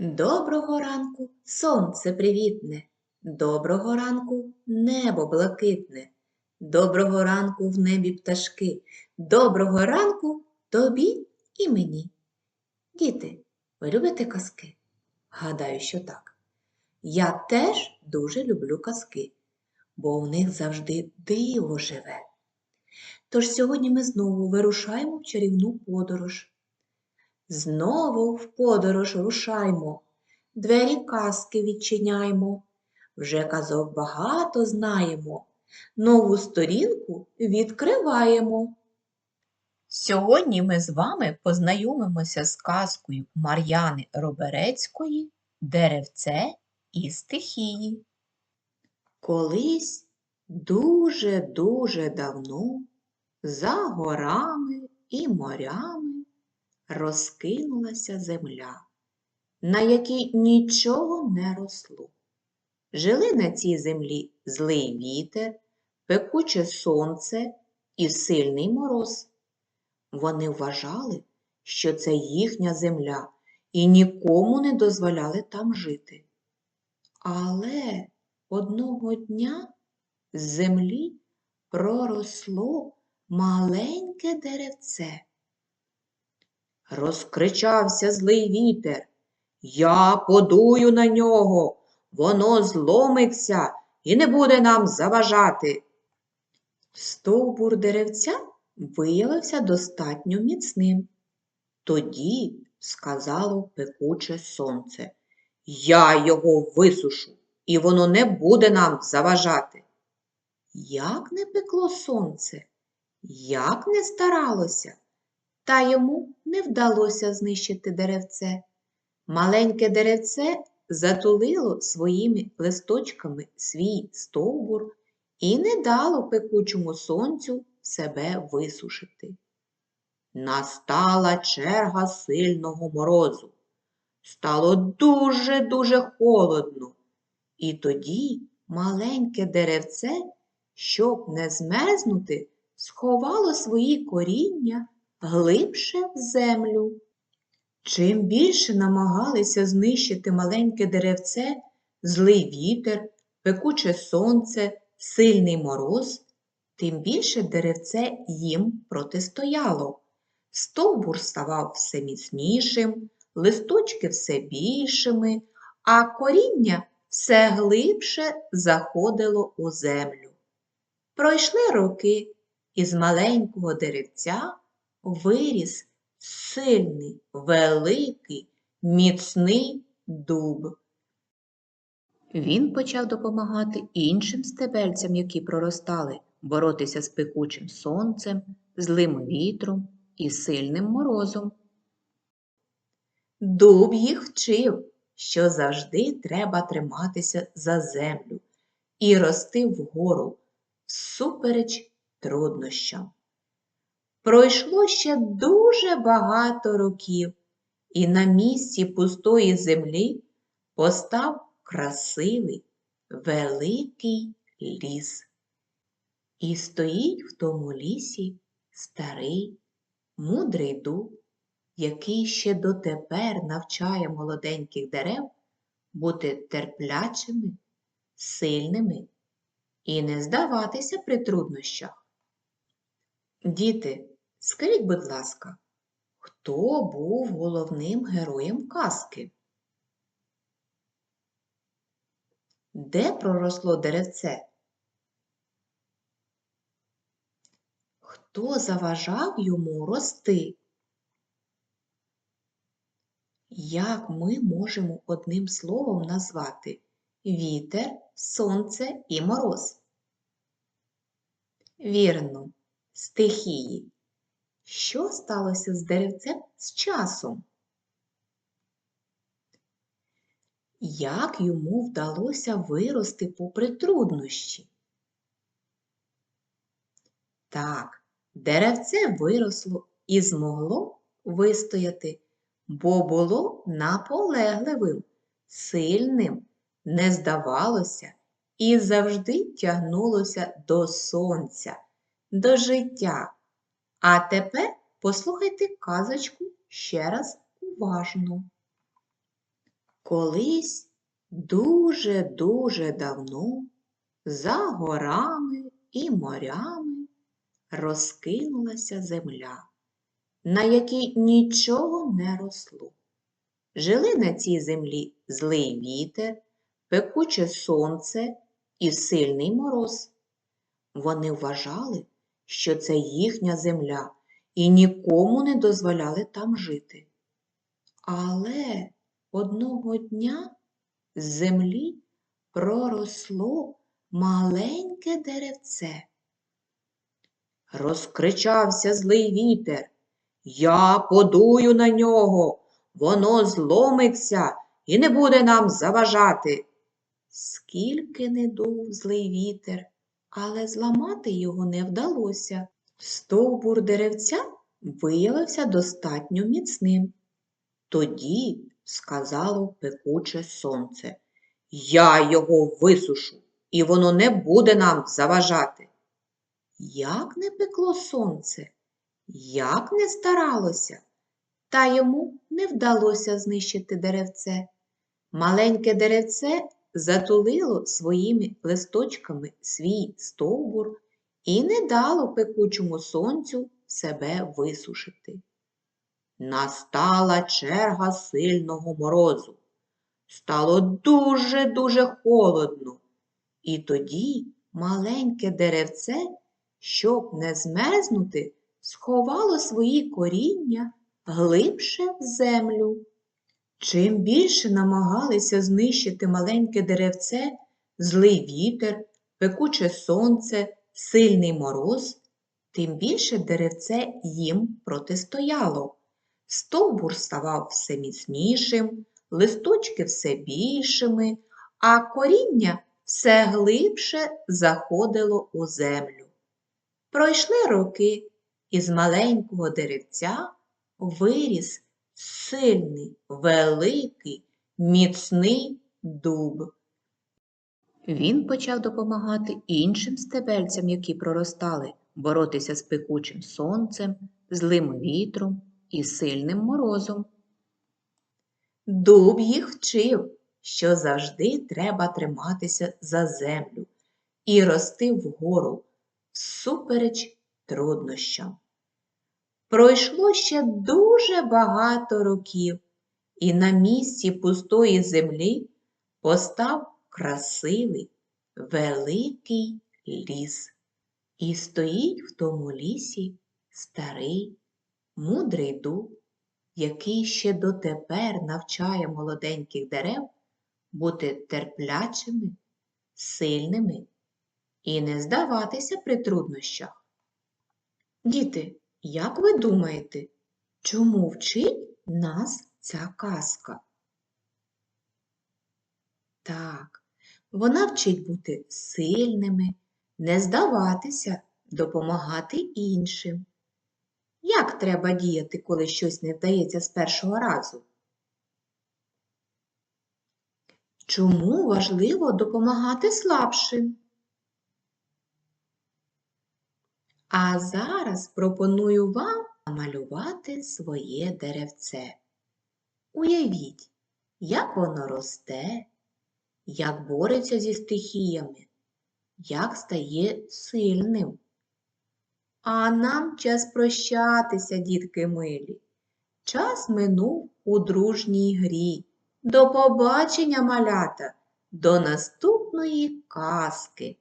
Доброго ранку, сонце привітне, доброго ранку, небо блакитне, доброго ранку в небі пташки, доброго ранку тобі і мені. Діти, ви любите казки? Гадаю, що так. Я теж дуже люблю казки, бо в них завжди диво живе. Тож сьогодні ми знову вирушаємо в чарівну подорож. Знову в подорож рушаймо, двері казки відчиняймо. Вже казок багато знаємо, нову сторінку відкриваємо. Сьогодні ми з вами познайомимося з казкою Мар'яни Роберецької Деревце і стихії. Колись дуже-дуже давно за горами і морями розкинулася земля, на якій нічого не росло. Жили на цій землі злий вітер, пекуче сонце і сильний мороз. Вони вважали, що це їхня земля і нікому не дозволяли там жити. Але одного дня з землі проросло маленьке деревце. Розкричався злий вітер. Я подую на нього, воно зломиться і не буде нам заважати. Стовбур деревця виявився достатньо міцним. Тоді сказало пекуче сонце. Я його висушу, і воно не буде нам заважати. Як не пекло сонце, як не старалося, та йому не вдалося знищити деревце. Маленьке деревце затулило своїми листочками свій стовбур і не дало пекучому сонцю себе висушити. Настала черга сильного морозу. Стало дуже-дуже холодно, і тоді маленьке деревце, щоб не змерзнути, сховало свої коріння глибше в землю. Чим більше намагалися знищити маленьке деревце, злий вітер, пекуче сонце, сильний мороз, тим більше деревце їм протистояло. Стовбур ставав все міцнішим, листочки все більшими, а коріння все глибше заходило у землю. Пройшли роки, і з маленького деревця виріс сильний, великий, міцний дуб. Він почав допомагати іншим стебельцям, які проростали, боротися з пекучим сонцем, злим вітром і сильним морозом. Дуб їх вчив, що завжди треба триматися за землю і рости вгору всупереч труднощам. Пройшло ще дуже багато років, і на місці пустої землі постав красивий великий ліс. І стоїть в тому лісі старий, мудрий дуб, який ще дотепер навчає молоденьких дерев бути терплячими, сильними і не здаватися при труднощах. Діти, скажіть, будь ласка, хто був головним героєм казки? Де проросло деревце? Хто заважав йому рости? Як ми можемо одним словом назвати вітер, сонце і мороз? Вірно, стихії. Що сталося з деревцем з часом? Як йому вдалося вирости попри труднощі? Так, деревце виросло і змогло вистояти, бо було наполегливим, сильним, не здавалося і завжди тягнулося до сонця, до життя. А тепер послухайте казочку ще раз уважно. Колись дуже-дуже давно за горами і морями розкинулася земля, на якій нічого не росло. Жили на цій землі злий вітер, пекуче сонце і сильний мороз. Вони вважали, що це їхня земля, і нікому не дозволяли там жити. Але одного дня з землі проросло маленьке деревце. Розкричався злий вітер. Я подую на нього, воно зломиться і не буде нам заважати. Скільки не дув злий вітер, але зламати його не вдалося. Стовбур деревця виявився достатньо міцним. Тоді сказало пекуче сонце, я його висушу, і воно не буде нам заважати. Як не пекло сонце, як не старалося, та йому не вдалося знищити деревце. Маленьке деревце затулило своїми листочками свій стовбур і не дало пекучому сонцю себе висушити. Настала черга сильного морозу. Стало дуже-дуже холодно, і тоді маленьке деревце, щоб не змерзнути, сховало свої коріння глибше в землю. Чим більше намагалися знищити маленьке деревце, злий вітер, пекуче сонце, сильний мороз, тим більше деревце їм протистояло. Стовбур ставав все міцнішим, листочки все більшими, а коріння все глибше заходило у землю. Пройшли роки, і з маленького деревця виріс сильний, великий, міцний дуб. Він почав допомагати іншим стебельцям, які проростали, боротися з пекучим сонцем, злим вітром і сильним морозом. Дуб їх вчив, що завжди треба триматися за землю і рости вгору всупереч труднощам. Пройшло ще дуже багато років, і на місці пустої землі постав красивий, великий ліс. І стоїть в тому лісі старий, мудрий дуб, який ще дотепер навчає молоденьких дерев бути терплячими, сильними і не здаватися при труднощах. Діти, як ви думаєте, чому вчить нас ця казка? Так, вона вчить бути сильними, не здаватися, допомагати іншим. Як треба діяти, коли щось не вдається з першого разу? Чому важливо допомагати слабшим? А зараз пропоную вам намалювати своє деревце. Уявіть, як воно росте, як бореться зі стихіями, як стає сильним. А нам час прощатися, дітки милі. Час минув у дружній грі. До побачення, малята, до наступної казки.